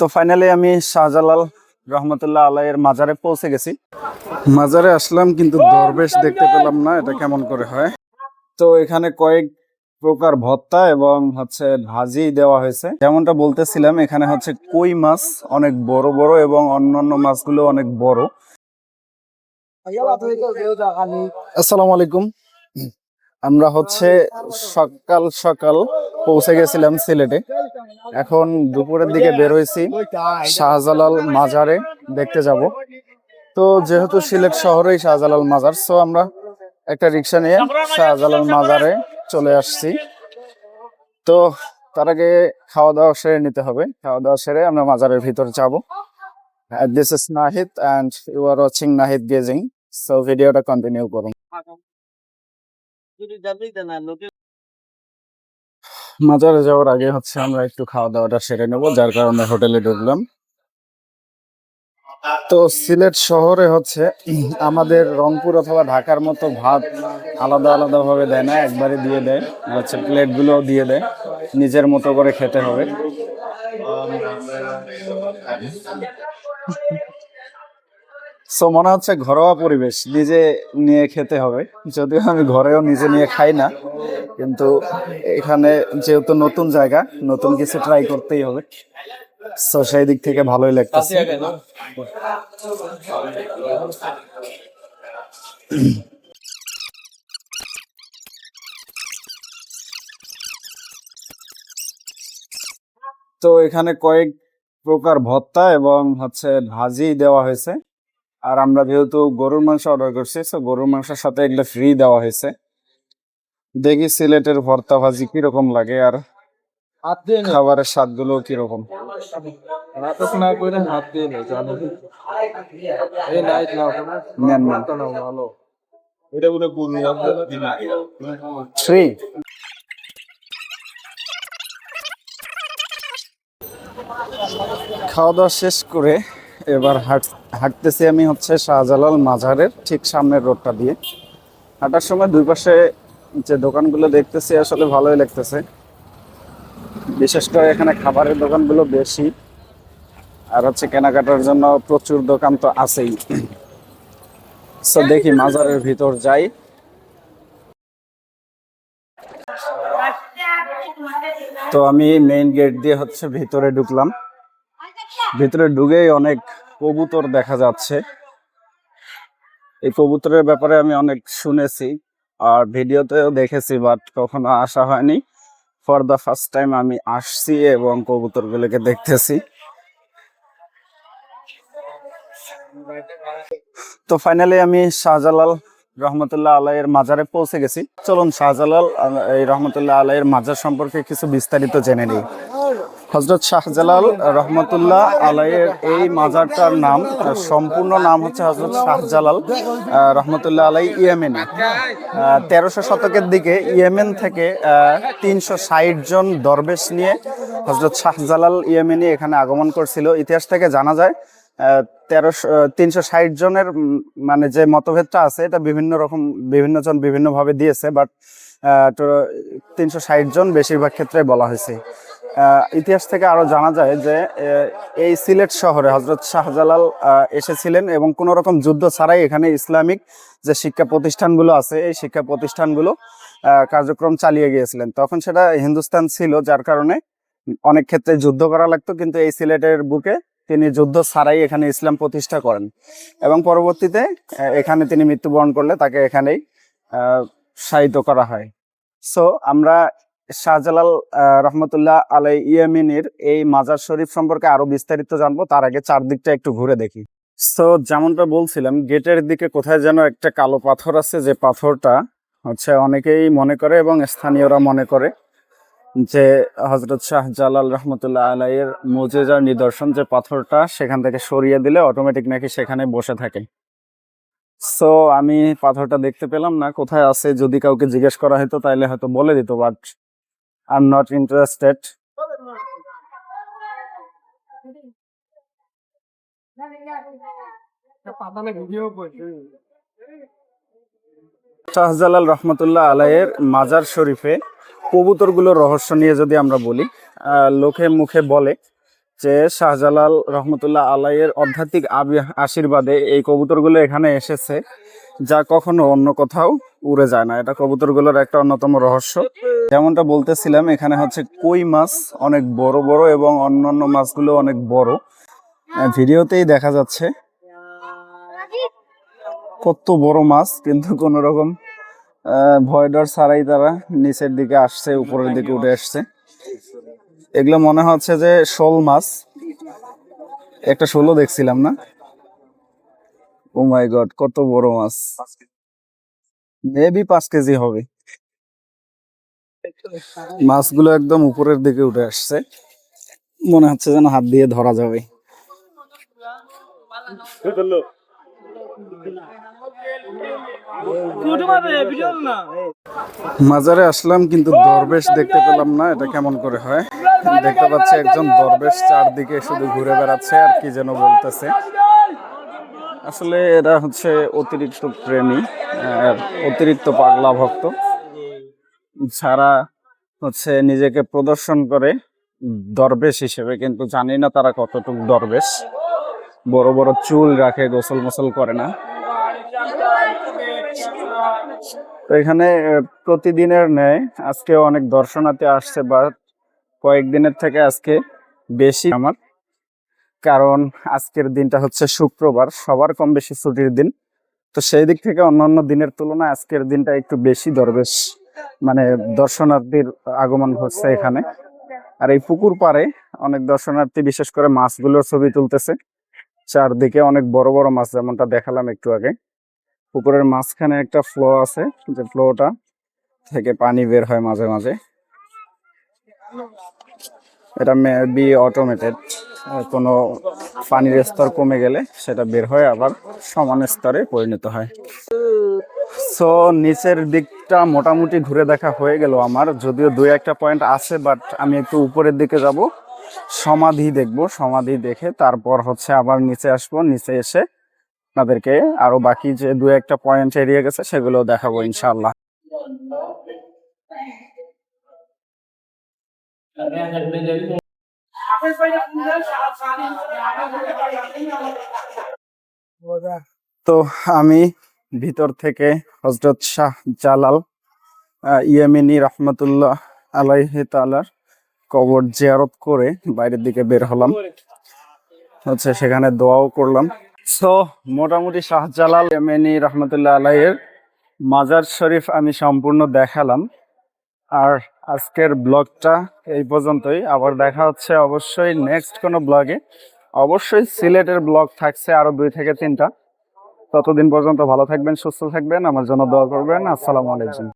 তো ফাইনালি আমি শাহজালাল রহমতুল্লাহ আলাইয়ের মাজারে পৌঁছে গেছি। মাজারে আসলাম কিন্তু দরবেশ দেখতে পেলাম না, এটা কেমন করে হয়? তো এখানে কয়েক প্রকার ভত্তা এবং হচ্ছে ভাজি দেওয়া হয়েছে। যেমনটা বলতেছিলাম, এখানে হচ্ছে কই মাছ অনেক বড় বড় এবং অন্যান্য মাছগুলো অনেক বড়। আসসালামু আলাইকুম। আমরা হচ্ছে সকাল সকাল পৌঁছে গেছিলাম সিলেটে। এখন দুপুরের দিকে বের হয়েছি শাহজালাল মাজারে দেখতে যাব। তো যেহেতু সিলেট শহরেই শাহজালাল মাজার সো আমরা একটা রিক্সা নিয়ে শাহজালাল মাজারে চলে আসছি। তো তার আগে খাওয়া দাওয়া সেরে নিতে হবে। খাওয়া দাওয়া সেরে আমরা মাজারের ভিতর যাব। This is Nahid and you are watching Nahid gazing so ভিডিওটা কন্টিনিউ করুন। মাজারে যাওয়ার আগে হচ্ছে আমরা একটু খাওয়া দাওয়াটা সেরে নেব, যার কারণে হোটেলে ঢুকলাম। তো সিলেট শহরে হচ্ছে আমাদের রংপুর অথবা ঢাকার মতো ভাত আলাদা আলাদা ভাবে দেয় না, একবারে দিয়ে দেয়। হচ্ছে প্লেটগুলো দিয়ে দেয়, নিজের মতো করে খেতে হবে। সো মনে হচ্ছে ঘরোয়া পরিবেশ, নিজে নিয়ে খেতে হবে। যদিও আমি ঘরেও নিজে নিয়ে খাই না, কিন্তু এখানে যেহেতু নতুন জায়গা, নতুন কিছু ট্রাই করতেই হবে। সো সেই দিক থেকে ভালোই লাগতেছে। তো এখানে কয়েক প্রকার ভত্তা এবং হচ্ছে ভাজি দেওয়া হয়েছে। আর আমরা যেহেতু গরুর মাংস অর্ডার করছি তো গরুর মাংসের সাথে এগুলো ফ্রি দেওয়া হয়েছে। দেখি সিলেটের ভর্তা ভাজি কীরকম লাগে আর খাবারের স্বাদগুলো কীরকম। থ্রি খাওয়া দাওয়া শেষ করে এবার হাঁট, হাঁটতেছি আমি হচ্ছে শাহজালাল মাজারের ঠিক সামনের রোডটা দিয়ে। হাঁটার সময় দুই পাশে যে দোকানগুলো দেখতেছি আসলে ভালোই লাগতেছে। বিশেষ করে এখানে খাবারের দোকানগুলো বেশি, আর হচ্ছে কেনাকাটার জন্য প্রচুর দোকান তো আছেই। সো দেখি মাজারের ভিতর যাই। তো আমি মেইন গেট দিয়ে হচ্ছে ভিতরে ঢুকলাম। ভিতরে ঢুকেই অনেক কবুতর দেখা যাচ্ছে। এই কবুতরের ব্যাপারে আমি অনেক শুনেছি আর ভিডিওতেও দেখেছি বাট কখনো আসা হয়নি। ফর দ্য ফার্স্ট টাইম আমি আসছি এবং কবুতরগুলোকে দেখতেছি। তো ফাইনালি আমি শাহজালাল রহমতুল্লাহ আলাইয়ের মাজারে পৌঁছে গেছি। চলুন শাহজালাল এই রহমতুল্লাহ আলাইয়ের মাজার সম্পর্কে কিছু বিস্তারিত জেনে নিই। হজরত শাহজালাল রহমতুল্লাহ আলাইয়ের এই মাজারটার নাম সম্পূর্ণ নাম হচ্ছে হজরত শাহজালাল রহমতুল্লাহ আলাই ইয়েমেনে। তেরোশো শতকের দিকে ইয়েমেন থেকে তিনশো ষাট জন দরবেশ নিয়ে হজরত শাহজালাল ইয়েমেনি এখানে আগমন করছিল। ইতিহাস থেকে জানা যায় তেরোশো তিনশো ষাট জনের মানে যে মতভেদটা আছে, এটা বিভিন্ন রকম, বিভিন্ন জন বিভিন্নভাবে দিয়েছে বাট তিনশো ষাট জন বেশিরভাগ ক্ষেত্রে বলা হয়েছে। ইতিহাস থেকে আরও জানা যায় যে এই সিলেট শহরে হজরত শাহজালাল এসেছিলেন এবং কোনো রকম যুদ্ধ ছাড়াই এখানে ইসলামিক যে শিক্ষা প্রতিষ্ঠানগুলো আছে এই শিক্ষা প্রতিষ্ঠানগুলো কার্যক্রম চালিয়ে গিয়েছিলেন। তখন সেটা হিন্দুস্তান ছিল যার কারণে অনেক ক্ষেত্রে যুদ্ধ করা লাগতো কিন্তু এই সিলেটের বুকে তিনি যুদ্ধ ছাড়াই এখানে ইসলাম প্রতিষ্ঠা করেন এবং পরবর্তীতে এখানে তিনি মৃত্যুবরণ করলে তাকে এখানেই আহ, করা হয়। সো আমরা শাহজালাল রহমতুল্লাহ আলাই ইয়েমিনের এই মাজার শরীফ সম্পর্কে আরও বিস্তারিত জানব। তার আগে চারদিকটা একটু ঘুরে দেখি। সো যেমনটা বলছিলাম, গেটের দিকে কোথায় যেন একটা কালো পাথর আছে, যে পাথরটা হচ্ছে অনেকেই মনে করে এবং স্থানীয়রা মনে করে, যে হজরত শাহ জালাল রহমতুল্লাহ আলাইয়ের মুজেজার নিদর্শন, যে পাথরটা সেখান থেকে সরিয়ে দিলে অটোমেটিক নাকি সেখানে বসে থাকে। সো আমি পাথরটা দেখতে পেলাম না, কোথায় আছে যদি কাউকে জিজ্ঞেস করা হতো তাহলে হয়তো বলে দিত বাট পাতালে ভিডিও করছে শাহজালাল রহমতুল্লাহ আলাইয়ের মাজার শরীফে কবুতরগুলোর রহস্য নিয়ে যদি আমরা বলি লোকে মুখে বলে যে শাহজালাল রহমতুল্লাহ আলাইয়ের আধ্যাত্মিক আশীর্বাদে এই কবুতরগুলো এখানে এসেছে, যা কখনো অন্য কোথাও উড়ে যায় না। এটা কবুতরগুলোর একটা অন্যতম রহস্য। যেমনটা বলতেছিলাম, এখানে হচ্ছে কই মাছ অনেক বড় বড় এবং অন্যান্য মাছগুলো অনেক বড়। ভিডিওতেই দেখা যাচ্ছে কত বড় মাছ, কিন্তু কোন রকম ভয় ডর ছাড়াই তারা নিচের দিকে আসছে, উপরের দিকে উঠে আসছে। এগুলো মনে হচ্ছে যে শোল মাছ। একটা শোলও দেখছিলাম না। ও মাই গড কত বড় মাছ। মেবি পাঁচ কেজি হবে। মাছগুলো একদম উপরের দিকে উঠে আসছে। মনে হচ্ছে যেন হাত দিয়ে ধরা যাবে। মাজারে আসলাম কিন্তু দরবেশ দেখতে পেলাম না, এটা কেমন করে হয়? দেখতে পাচ্ছি একজন দরবেশ চারদিকে শুধু ঘুরে বেড়াচ্ছে, আর কি যেন বলতেছে। আসলে এরা হচ্ছে অতিরিক্ত প্রেমী, আর অতিরিক্ত পাগলা ভক্ত। যারা হচ্ছে নিজেকে প্রদর্শন করে দরবেশ হিসেবে, কিন্তু জানি না তারা কতটুকু দরবেশ। বড় বড় চুল রাখে, গোসল মোসল করে না। তো এখানে প্রতিদিনের ন্যায় আজকে অনেক দর্শনার্থী আসছে, বা কয়েকদিনের থেকে আজকে বেশি আমার। কারণ আজকের দিনটা হচ্ছে শুক্রবার, সবার কম বেশি ছুটির দিন। তো সেই দিক থেকে অন্যান্য দিনের তুলনায় আজকের দিনটা একটু বেশি দরবেশ। মানে দর্শনার্থীর আগমন ঘটছে এখানে। আর এই পুকুর পারে অনেক দর্শনার্থী, বিশেষ করে মাছগুলোর ছবি তুলতেছে। চারদিকে অনেক বড় বড় মাছ, যেমনটা দেখালাম একটু আগে। পুকুরের মাঝখানে একটা ফ্লো আছে, যে ফ্লোটা থেকে পানি বের হয় মাঝে মাঝে। এটা মেবি অটোমেটেড কোনো পানির স্তর কমে গেলে সেটা বের হয়, আবার সমান স্তরে পরিণত হয়। সো নিচের দিকটা মোটামুটি ঘুরে দেখা হয়ে গেল আমার। যদিও দুই একটা পয়েন্ট আছে বাট আমি একটু উপরের দিকে যাব। সমাধি দেখব, সমাধি দেখে তারপর হচ্ছে আবার নিচে আসব, নিচে এসে আপনাদেরকে আরও বাকি যে দু একটা পয়েন্ট এড়িয়ে গেছে সেগুলো দেখাবো ইনশাআল্লাহ। তো আমি ভিতর থেকে হজরত শাহ জালাল ইয়েমেনি রহমতুল্লাহ আলাইহি তালার কবর জিয়ারত করে বাইরের দিকে বের হলাম। হচ্ছে সেখানে দোয়াও করলাম। সো মোটামুটি শাহজালাল ইয়েমেনি রহমতুল্লাহ আলাইয়ের মাজার শরীফ আমি সম্পূর্ণ দেখালাম। আর আজকের ব্লগটা এই পর্যন্তই। আবার দেখা হচ্ছে অবশ্যই নেক্সট কোনো ব্লগে। অবশ্যই সিলেটের ব্লগ থাকছে আরও দুই থেকে তিনটা। ততদিন পর্যন্ত ভালো থাকবেন সুস্থ থাকবেন আমার জন্য দোয়া করবেন। আসসালামু আলাইকুম।